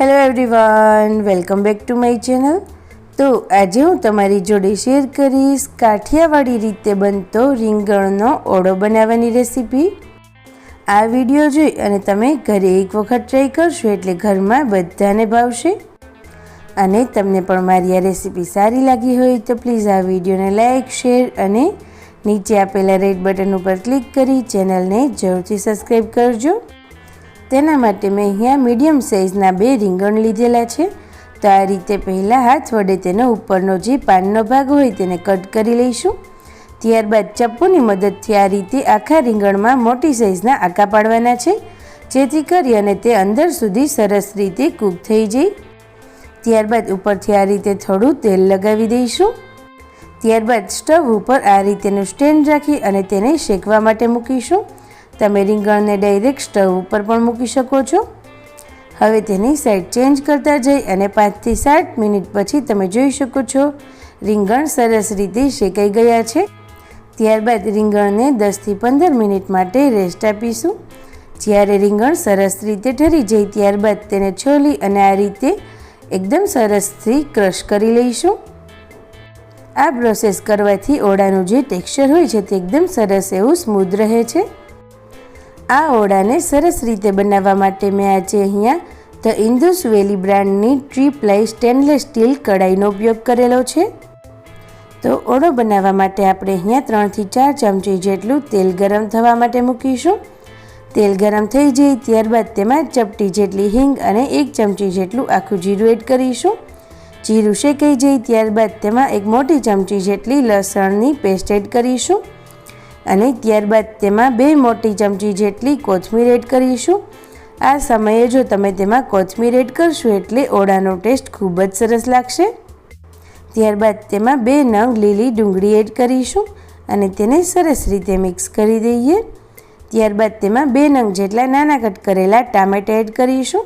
Hello everyone welcome back to my channel તો આજે હું તમારી જોડે શેર કરીશ કાઠિયાવાડી રીતે બનતો રીંગણનો ઓળો બનાવવાની રેસીપી આ વીડિયો જોઈ અને તમે ઘરે એક વખત ટ્રાય કરશો એટલે ઘરમાં બધાને ભાવશે. અને તમને પણ મારી આ રેસીપી સારી લાગી હોય તો પ્લીઝ આ વિડીયોને લાઇક શેર અને નીચે આપેલા રેડ બટન ઉપર ક્લિક કરી ચેનલને જરૂરથી સબસ્ક્રાઈબ કરજો. તેના માટે મેં અહીંયા મીડિયમ સાઇઝના બે રીંગણ લીધેલા છે. તો આ રીતે પહેલાં હાથ વડે તેનો ઉપરનો જે પાનનો ભાગ હોય તેને કટ કરી લઈશું. ત્યારબાદ ચપ્પુની મદદથી આ રીતે આખા રીંગણમાં મોટી સાઇઝના આકા પાડવાના છે. જેથી કરી અને તે અંદર સુધી સરસ રીતે કૂક થઈ જાય. ત્યારબાદ ઉપરથી આ રીતે થોડું તેલ લગાવી દઈશું. ત્યારબાદ સ્ટવ ઉપર આ રીતેનું સ્ટેન્ડ રાખી અને તેને શેકવા માટે મૂકીશું. તમે રીંગણને ડાયરેક્ટ સ્ટવ ઉપર પણ મૂકી શકો છો. હવે તેની સાઈડ ચેન્જ કરતા જઈ અને પાંચથી સાત મિનિટ પછી તમે જોઈ શકો છો, રીંગણ સરસ રીતે શેકાઈ ગયા છે. ત્યારબાદ રીંગણને દસથી પંદર મિનિટ માટે રેસ્ટ આપીશું. જ્યારે રીંગણ સરસ રીતે ઠરી જાય ત્યારબાદ તેને છોલી અને આ રીતે એકદમ સરસથી ક્રશ કરી લઈશું. આ પ્રોસેસ કરવાથી ઓળાનું જે ટેક્સચર હોય છે તે એકદમ સરસ એવું સ્મૂધ રહે છે. આ ઓળાને સરસ રીતે બનાવવા માટે મેં આજે અહીંયા ધ ઇન્દુસ વેલી બ્રાન્ડની ટ્રી પ્લાય સ્ટેનલેસ સ્ટીલ કડાઈનો ઉપયોગ કરેલો છે. તો ઓળો બનાવવા માટે આપણે અહીંયા ત્રણથી ચાર ચમચી જેટલું તેલ ગરમ થવા માટે મૂકીશું. તેલ ગરમ થઈ જાય ત્યારબાદ તેમાં ચપટી જેટલી હિંગ અને એક ચમચી જેટલું આખું જીરું એડ કરીશું. જીરું શેકાઈ જાય ત્યારબાદ તેમાં એક મોટી ચમચી જેટલી લસણની પેસ્ટ એડ કરીશું. અને ત્યારબાદ તેમાં બે મોટી ચમચી જેટલી કોથમીર એડ કરીશું. આ સમયે જો તમે તેમાં કોથમીર એડ કરશો એટલે ઓળાનો ટેસ્ટ ખૂબ જ સરસ લાગશે. ત્યારબાદ તેમાં બે નંગ લીલી ડુંગળી એડ કરીશું અને તેને સરસ રીતે મિક્સ કરી દઈએ. ત્યારબાદ તેમાં બે નંગ જેટલા નાના કટ કરેલા ટામેટા એડ કરીશું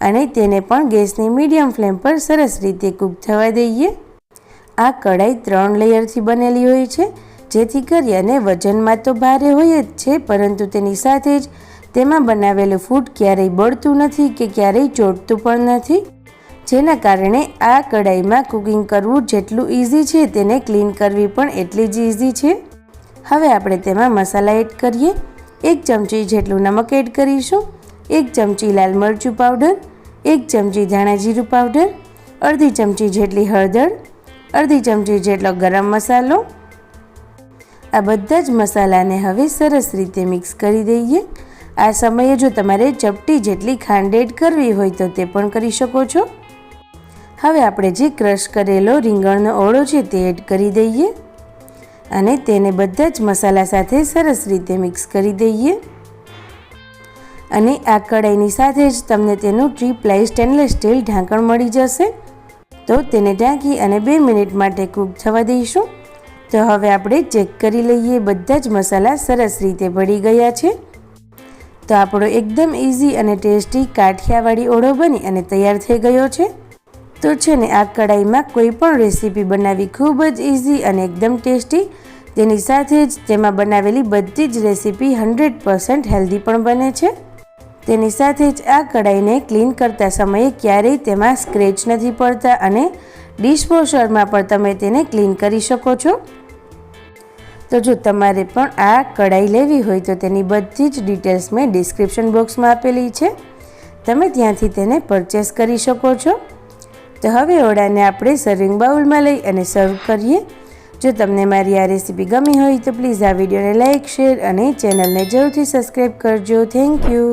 અને તેને પણ ગેસની મીડિયમ ફ્લેમ પર સરસ રીતે કૂક થવા દઈએ. આ કઢાઈ ત્રણ લેયરથી બનેલી હોય છે જેથી કરી અને વજનમાં તો ભારે હોય જ છે, પરંતુ તેની સાથે જ તેમાં બનાવેલું ફૂડ ક્યારેય બળતું નથી કે ક્યારેય ચોટતું પણ નથી, જેના કારણે આ કઢાઈમાં કુકિંગ કરવું જેટલું ઇઝી છે તેને ક્લીન કરવી પણ એટલી જ ઇઝી છે. હવે આપણે તેમાં મસાલા એડ કરીએ. એક ચમચી જેટલું નમક એડ કરીશું, એક ચમચી લાલ મરચું પાવડર એક ચમચી ધાણા જીરું પાવડર અડધી ચમચી જેટલી હળદર, અડધી ચમચી જેટલો ગરમ મસાલો આ બધા જ મસાલાને હવે સરસ રીતે મિક્સ કરી દઈએ. આ સમયે જો તમારે ચપટી જેટલી ખાંડ એડ કરવી હોય તો તે પણ કરી શકો છો. હવે આપણે જે ક્રશ કરેલો રીંગણનો ઓળો છે તે એડ કરી દઈએ. અને તેને બધા જ મસાલા સાથે સરસ રીતે મિક્સ કરી દઈએ. અને આ કડાઈની સાથે જ તમને તેનું ટ્રી પ્લાય સ્ટેનલેસ સ્ટીલ ઢાંકણ મળી જશે. તો તેને ઢાંકી અને બે મિનિટ માટે કૂક થવા દઈશું. તો હવે આપણે ચેક કરી લઈએ બધા જ મસાલા સરસ રીતે ભળી ગયા છે. તો આપણો એકદમ ઇઝી અને ટેસ્ટી કાઠિયાવાડી ઓળો બની અને તૈયાર થઈ ગયો છે. તો છે ને, આ કડાઈમાં કોઈ પણ રેસીપી બનાવવી ખૂબ જ ઇઝી અને એકદમ ટેસ્ટી તેની સાથે જ તેમાં બનાવેલી બધી જ રેસીપી હંડ્રેડ પર્સન્ટ હેલ્ધી પણ બને છે. તેની સાથે જ આ કડાઈને ક્લીન કરતા સમયે ક્યારેય તેમાં સ્ક્રેચ નથી પડતા અને ડિશવોશરમાં પણ તમે તેને ક્લીન કરી શકો છો. તો જો તમારે પણ આ કઢાઈ લેવી હોય તો તેની બધી જ ડિટેલ્સ મેં ડિસ્ક્રિપ્શન બોક્સમાં આપેલી છે. તમે ત્યાંથી તેને પરચેસ કરી શકો છો. તો હવે ઓળાને આપણે સર્વિંગ બાઉલમાં લઈ અને સર્વ કરીએ. જો તમને મારી આ રેસીપી ગમી હોય તો પ્લીઝ આ વિડીયોને લાઇક શેર અને ચેનલને જરૂરથી સબસ્ક્રાઈબ કરજો. Thank you